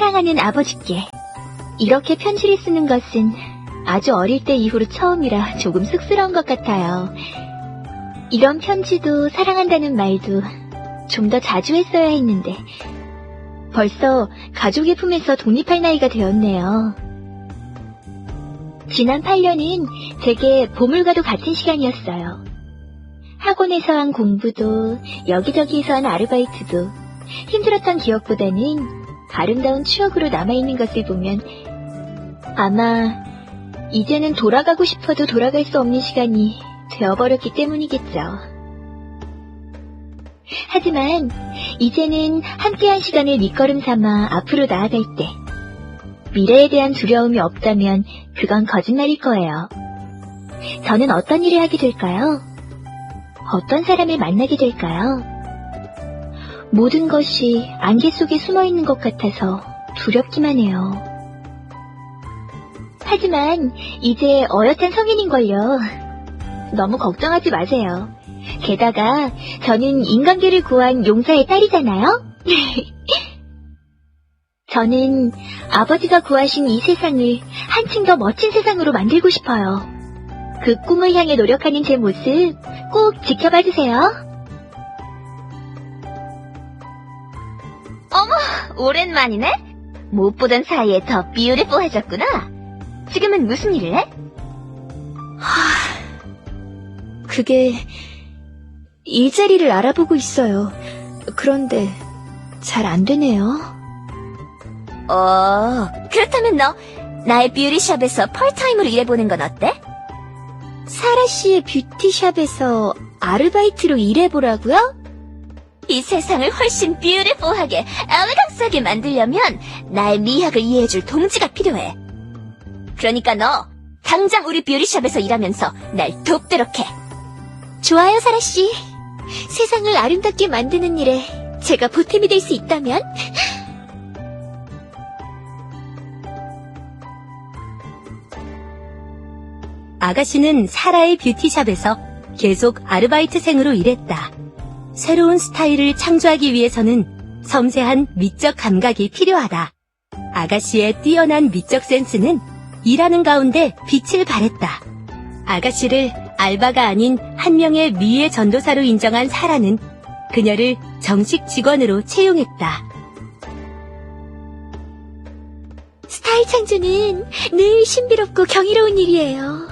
사랑하는 아버지께 이렇게 편지를 쓰는 것은 아주 어릴 때 이후로 처음이라 조금 쑥스러운 것 같아요. 이런 편지도 사랑한다는 말도 좀 더 자주 했어야 했는데 벌써 가족의 품에서 독립할 나이가 되었네요. 지난 8년은 제게 보물과도 같은 시간이었어요. 학원에서 한 공부도 여기저기에서 한 아르바이트도 힘들었던 기억보다는 아름다운 추억으로 남아있는 것을 보면 아마 이제는 돌아가고 싶어도 돌아갈 수 없는 시간이 되어버렸기 때문이겠죠. 하지만 이제는 함께한 시간을 밑거름 삼아 앞으로 나아갈 때 미래에 대한 두려움이 없다면 그건 거짓말일 거예요. 저는 어떤 일을 하게 될까요? 어떤 사람을 만나게 될까요? 모든 것이 안개 속에 숨어 있는 것 같아서 두렵기만 해요. 하지만 이제 어엿한 성인인걸요. 너무 걱정하지 마세요. 게다가 저는 인간계를 구한 용사의 딸이잖아요. 저는 아버지가 구하신 이 세상을 한층 더 멋진 세상으로 만들고 싶어요. 그 꿈을 향해 노력하는 제 모습 꼭 지켜봐 주세요. 어머, 오랜만이네? 못 보던 사이에 더 뷰티풀해졌구나. 지금은 무슨 일을 해? 그게 일자리를 알아보고 있어요. 그런데 잘 안 되네요. 어, 그렇다면 너 나의 뷰티샵에서 펄타임으로 일해보는 건 어때? 사라 씨의 뷰티샵에서 아르바이트로 일해보라고요? 이 세상을 훨씬 뷰티풀하게, 엘레강스하게 만들려면 나의 미학을 이해해줄 동지가 필요해. 그러니까 너 당장 우리 뷰티샵에서 일하면서 날 돕도록 해. 좋아요, 사라 씨. 세상을 아름답게 만드는 일에 제가 보탬이 될 수 있다면 아가씨는 사라의 뷰티샵에서 계속 아르바이트생으로 일했다. 새로운 스타일을 창조하기 위해서는 섬세한 미적 감각이 필요하다. 아가씨의 뛰어난 미적 센스는 일하는 가운데 빛을 발했다. 아가씨를 알바가 아닌 한 명의 미의 전도사로 인정한 사라는 그녀를 정식 직원으로 채용했다. 스타일 창조는 늘 신비롭고 경이로운 일이에요.